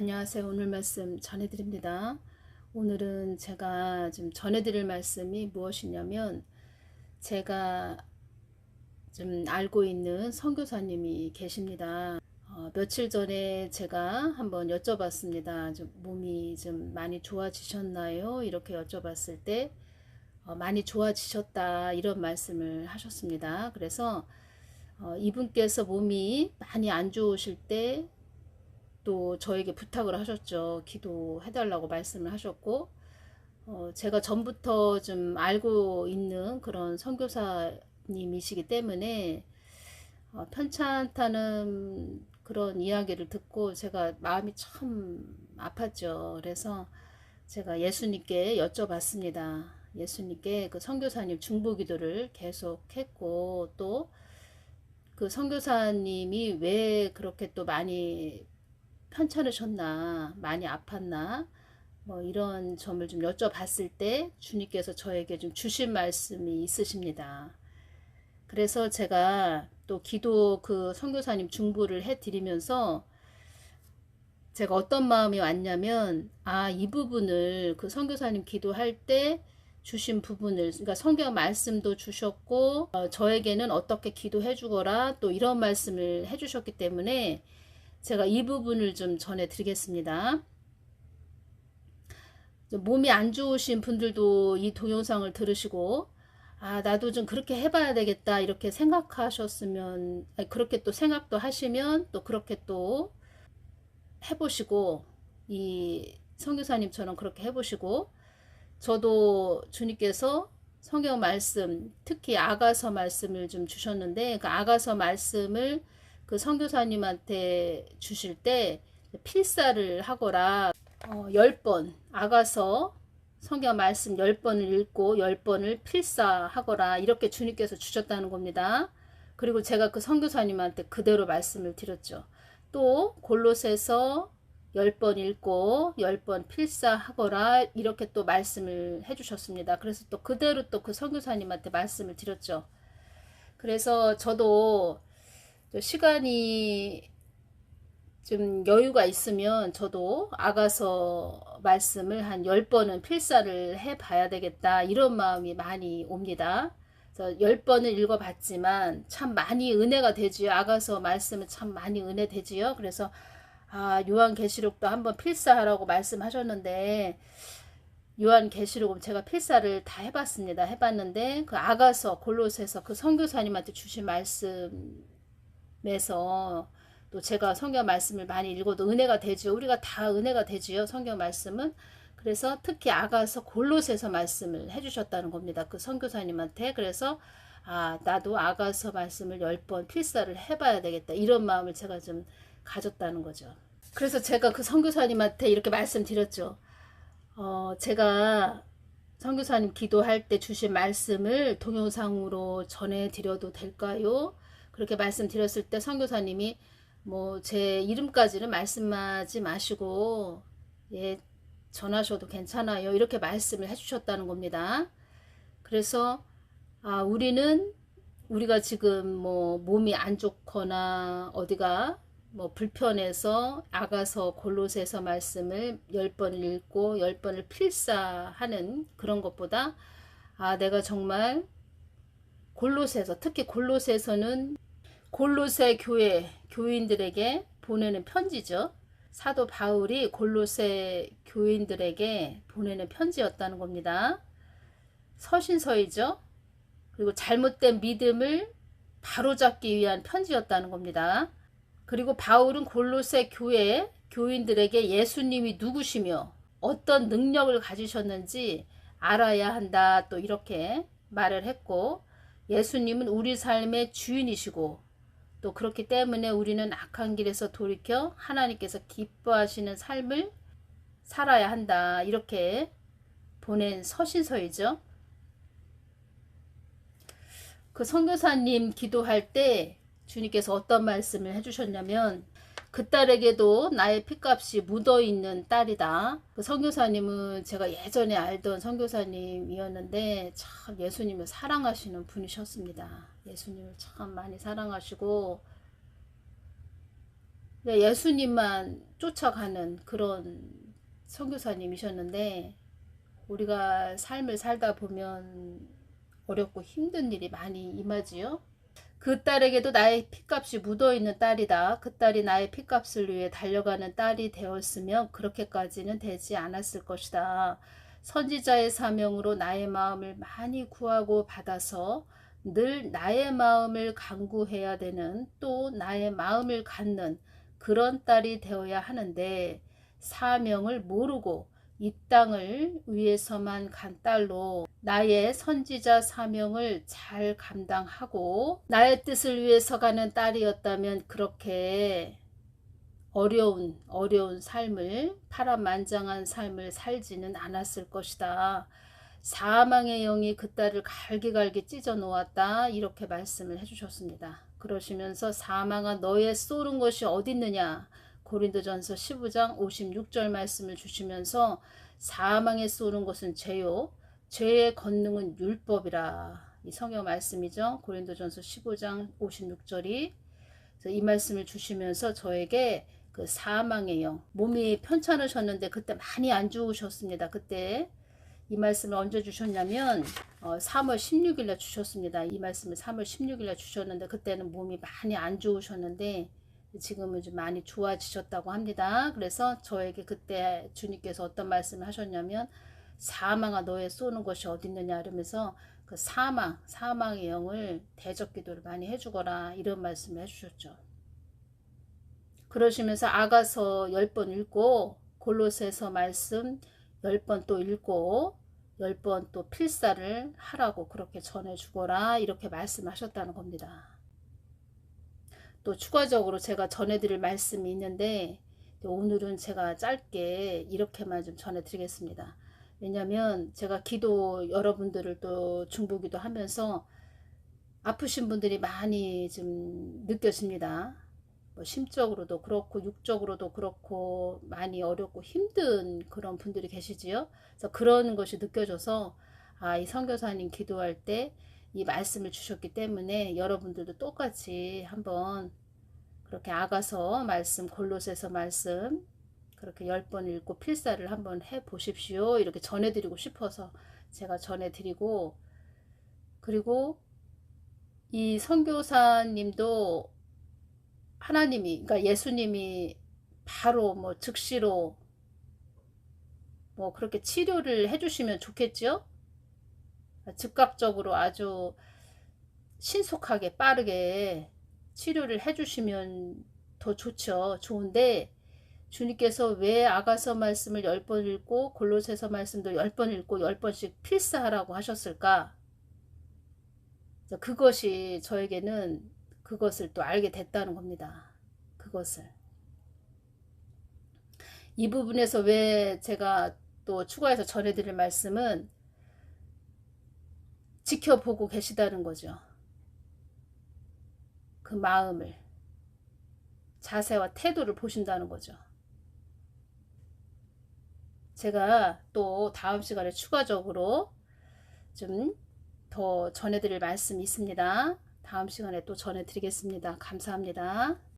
안녕하세요. 오늘 말씀 전해드립니다. 오늘은 제가 좀 전해드릴 말씀이 무엇이냐면 제가 좀 알고 있는 선교사님이 계십니다. 어, 며칠 전에 제가 한번 여쭤봤습니다. 좀 몸이 좀 많이 좋아지셨나요? 이렇게 여쭤봤을 때 어, 많이 좋아지셨다 이런 말씀을 하셨습니다. 그래서 어, 이분께서 몸이 많이 안 좋으실 때 또 저에게 부탁을 하셨죠. 기도해달라고 말씀을 하셨고, 어, 제가 전부터 좀 알고 있는 그런 선교사님이시기 때문에 어, 편찮다는 그런 이야기를 듣고 제가 마음이 참 아팠죠. 그래서 제가 예수님께 여쭤봤습니다. 예수님께 그 선교사님 중보 기도를 계속 했고 또 그 선교사님이 왜 그렇게 또 많이 편찮으셨나, 많이 아팠나, 뭐 이런 점을 좀 여쭤봤을 때 주님께서 저에게 좀 주신 말씀이 있으십니다. 그래서 제가 또 기도 그 선교사님 중보를 해 드리면서 제가 어떤 마음이 왔냐면 아, 이 부분을 그 선교사님 기도할 때 주신 부분을 그러니까 성경 말씀도 주셨고 어, 저에게는 어떻게 기도해 주거라 또 이런 말씀을 해 주셨기 때문에 제가 이 부분을 좀 전해 드리겠습니다. 몸이 안 좋으신 분들도 이 동영상을 들으시고 아 나도 좀 그렇게 해봐야 되겠다 이렇게 생각하셨으면 그렇게 또 생각도 하시면 또 그렇게 또 해보시고 이 성교사님처럼 그렇게 해보시고 저도 주님께서 성경 말씀 특히 아가서 말씀을 좀 주셨는데 그 아가서 말씀을 그 선교사님한테 주실 때 필사를 하거라 어, 10번 아가서 성경 말씀 10번을 읽고 10번을 필사하거라 이렇게 주님께서 주셨다는 겁니다. 그리고 제가 그 선교사님한테 그대로 말씀을 드렸죠. 또 골로새서 10번 읽고 10번 필사하거라 이렇게 또 말씀을 해주셨습니다. 그래서 또 그대로 또 그 선교사님한테 말씀을 드렸죠. 그래서 저도 시간이 좀 여유가 있으면 저도 아가서 말씀을 한 10번은 필사를 해 봐야 되겠다 이런 마음이 많이 옵니다. 그래서 10번을 읽어 봤지만 참 많이 은혜가 되지요. 아가서 말씀은 참 많이 은혜 되지요. 그래서 아, 요한계시록도 한번 필사하라고 말씀하셨는데 요한계시록은 제가 필사를 다 해봤습니다. 해봤는데 그 아가서 골로새서 그 선교사님한테 주신 말씀 에서 또 제가 성경 말씀을 많이 읽어도 은혜가 되죠. 우리가 다 은혜가 되지요. 성경 말씀은. 그래서 특히 아가서 골로새서 말씀을 해주셨다는 겁니다. 그 선교사님한테. 그래서 아 나도 아가서 말씀을 10번 필사를 해봐야 되겠다. 이런 마음을 제가 좀 가졌다는 거죠. 그래서 제가 그 선교사님한테 이렇게 말씀드렸죠. 어 제가 선교사님 기도할 때 주신 말씀을 동영상으로 전해드려도 될까요? 그렇게 말씀드렸을 때 선교사님이 뭐 제 이름까지는 말씀하지 마시고 예 전하셔도 괜찮아요 이렇게 말씀을 해주셨다는 겁니다. 그래서 아 우리는 우리가 지금 뭐 몸이 안 좋거나 어디가 뭐 불편해서 아가서 골로새서 말씀을 열번 읽고 열 번을 필사하는 그런 것보다 아 내가 정말 골로새서 특히 골로새서는 골로새 교회 교인들에게 보내는 편지죠. 사도 바울이 골로새 교인들에게 보내는 편지였다는 겁니다. 서신서이죠. 그리고 잘못된 믿음을 바로잡기 위한 편지였다는 겁니다. 그리고 바울은 골로새 교회 교인들에게 예수님이 누구시며 어떤 능력을 가지셨는지 알아야 한다 또 이렇게 말을 했고 예수님은 우리 삶의 주인이시고 또 그렇기 때문에 우리는 악한 길에서 돌이켜 하나님께서 기뻐하시는 삶을 살아야 한다. 이렇게 보낸 서신서이죠. 그 선교사님 기도할 때 주님께서 어떤 말씀을 해주셨냐면 그 딸에게도 나의 피값이 묻어 있는 딸이다. 그 선교사님은 제가 예전에 알던 선교사님이었는데 참 예수님을 사랑하시는 분이셨습니다. 예수님을 참 많이 사랑하시고 예수님만 쫓아가는 그런 선교사님이셨는데 우리가 삶을 살다 보면 어렵고 힘든 일이 많이 임하지요. 그 딸에게도 나의 핏값이 묻어있는 딸이다. 그 딸이 나의 핏값을 위해 달려가는 딸이 되었으면 그렇게까지는 되지 않았을 것이다. 선지자의 사명으로 나의 마음을 많이 구하고 받아서 늘 나의 마음을 강구해야 되는 또 나의 마음을 갖는 그런 딸이 되어야 하는데 사명을 모르고 이 땅을 위해서만 간 딸로 나의 선지자 사명을 잘 감당하고 나의 뜻을 위해서 가는 딸이었다면 그렇게 어려운 어려운 삶을 파란만장한 삶을 살지는 않았을 것이다. 사망의 영이 그 딸을 갈기갈기 찢어 놓았다. 이렇게 말씀을 해주셨습니다. 그러시면서 사망아 너의 쏘는 것이 어딨느냐 고린도전서 15장 56절 말씀을 주시면서 사망에 쏘는 것은 죄요 죄의 권능은 율법이라. 이 성경 말씀이죠. 고린도전서 15장 56절이. 이 말씀을 주시면서 저에게 그 사망의 영 몸이 편찮으셨는데 그때 많이 안 좋으셨습니다 그때. 이 말씀을 언제 주셨냐면 어, 3월 16일에 주셨습니다. 이 말씀을 3월 16일에 주셨는데 그때는 몸이 많이 안 좋으셨는데 지금은 좀 많이 좋아지셨다고 합니다. 그래서 저에게 그때 주님께서 어떤 말씀을 하셨냐면 사망아 너의 쏘는 것이 어딨느냐 이러면서 그 사망, 사망의 영을 대적 기도를 많이 해주거라 이런 말씀을 해주셨죠. 그러시면서 아가서 10번 읽고 골로새서 말씀 10번 또 읽고 열번또 필사를 하라고 그렇게 전해주거라 이렇게 말씀하셨다는 겁니다. 또 추가적으로 제가 전해드릴 말씀이 있는데 오늘은 제가 짧게 이렇게만 좀 전해드리겠습니다. 왜냐하면 제가 기도 여러분들을 또 중보기도 하면서 아프신 분들이 많이 좀 느껴집니다. 뭐 심적으로도 그렇고 육적으로도 그렇고 많이 어렵고 힘든 그런 분들이 계시지요. 그래서 그런 것이 느껴져서 아, 이 선교사님 기도할 때 이 말씀을 주셨기 때문에 여러분들도 똑같이 한번 그렇게 아가서 말씀 골로새서 말씀 그렇게 열 번 읽고 필사를 한번 해 보십시오. 이렇게 전해드리고 싶어서 제가 전해드리고 그리고 이 선교사님도 하나님이 그러니까 예수님이 바로 뭐 즉시로 뭐 그렇게 치료를 해주시면 좋겠죠. 즉각적으로 아주 신속하게 빠르게 치료를 해주시면 더 좋죠. 좋은데 주님께서 왜 아가서 말씀을 열 번 읽고 골로새서 말씀도 열 번 읽고 열 번씩 필사하라고 하셨을까? 그것이 저에게는 그것을 또 알게 됐다는 겁니다. 그것을. 이 부분에서 왜 제가 또 추가해서 전해드릴 말씀은 지켜보고 계시다는 거죠. 그 마음을, 자세와 태도를 보신다는 거죠. 제가 또 다음 시간에 추가적으로 좀 더 전해드릴 말씀이 있습니다. 다음 시간에 또 전해드리겠습니다. 감사합니다.